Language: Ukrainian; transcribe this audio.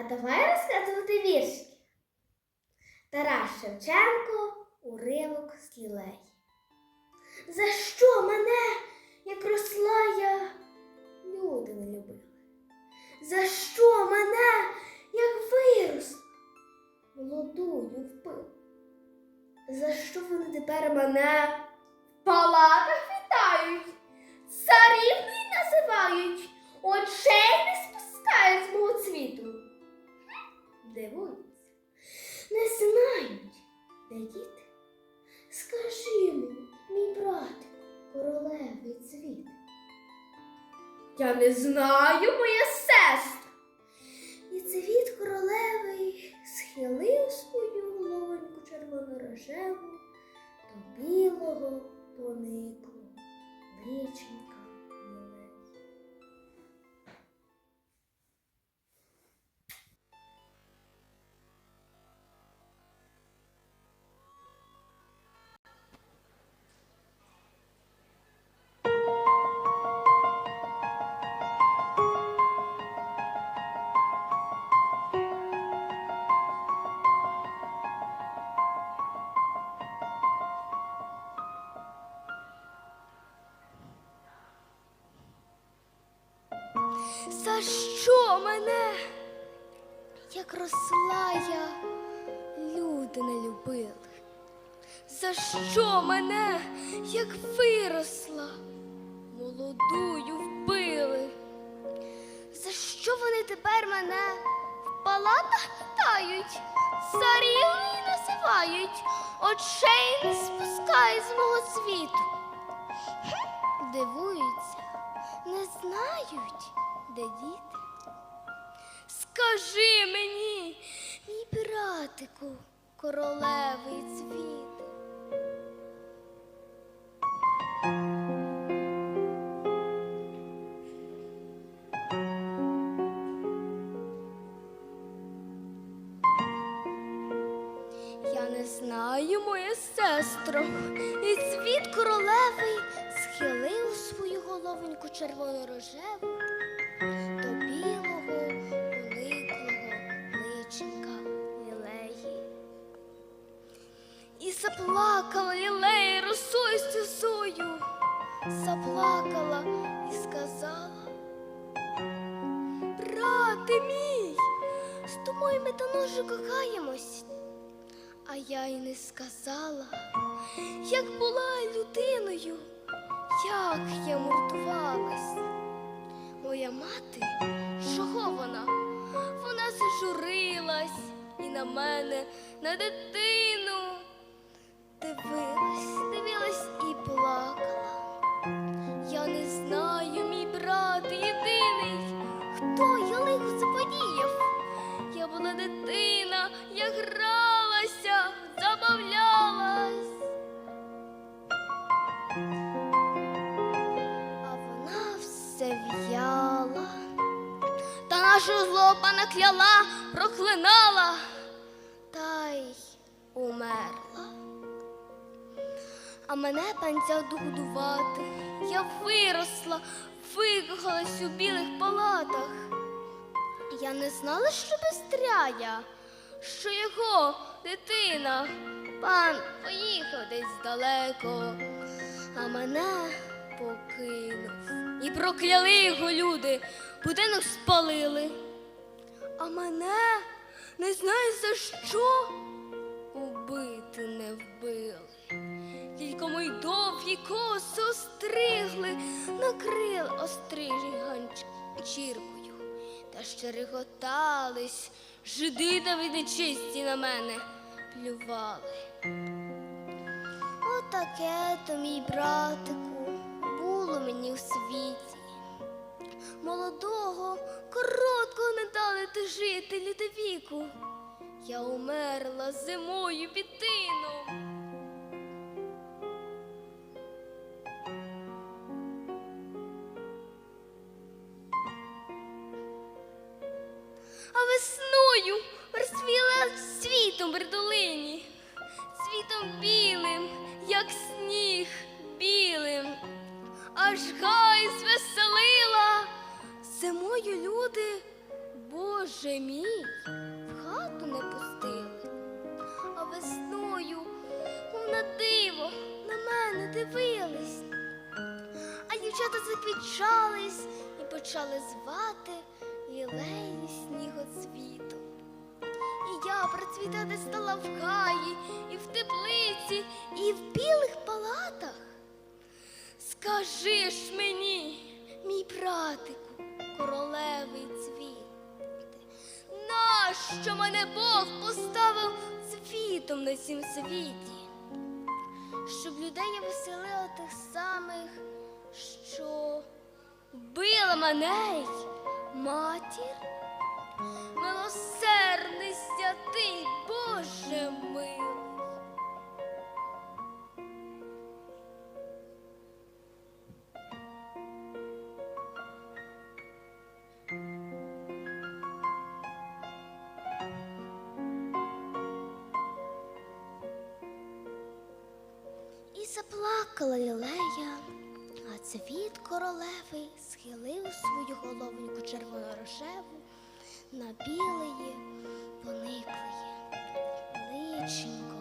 А давай розказувати віршики. Тарас Шевченко уривок з лілей. За що мене, як росла я, люди не любили? За що мене, як вирос, молодою вбив? За що вони тепер мене в палатах Я не знаю, моя сестра. І цвіт королевий схилив свою головоньку червоно-рожеву до білого пониклу личенька За що мене, як росла я, люди не любили? За що мене, як виросла, молодую вбили? За що вони тепер мене в палатах питають, царівною називають, очей не спускають з мого світу? Дивуються, не знають, де діти. Скажи мені, мій братику, королевий цвіт. Я не знаю, моя сестро, і цвіт королевий схилив свою головоньку червоно-рожеву до заплакала лілея росою сльозою, заплакала і сказала, брате мій, з тобою ми давно кохаємось. А я й не сказала, як була людиною, як я муртувалась. Моя мати, чого вона? Вона зажурилась і на мене, на дитину. Дивилась, дивилась і плакала. Я не знаю, мій брат єдиний, хто я лихо заподіяв. Я була дитина, я гралася, забавлялась. А вона все в'яла, та нашу злоба накляла, проклинала, та й умерла. А мене панця догодувати, я виросла, викохалась у білих палатах. Я не знала, що безстряя, що його дитина, пан поїхав десь далеко, а мене покинув. І прокляли його люди, будинок спалили. А мене не знаю за що убити довгі коси остригли, накрили острижі ганчіркою. Та ще реготались, жиди та нечисті на мене плювали. Отаке то, мій братику, було мені в світі. Молодого, короткого не дали ти жити літа віку. Я умерла зимою під тином. А весною розцвіла світом при долині, світом білим, як сніг білим, аж гай звеселила. Зимою люди, Боже мій, в хату не пустили, а весною, на диво, на мене дивились. А дівчата заквічались і почали звати лілеї снігоцвіту. І я процвітати стала в хаї, і в теплиці, і в білих палатах. Скажи ж мені, мій братику, королевий цвіте, нащо мене Бог поставив цвітом на цім світі? Щоб людей я веселила тих самих, що вбила мене матір? Милосердний святий Боже милий. І заплакала лілея, цвіт королеви схилив свою головоньку червоно-рожеву на білеї, пониклеє личенько.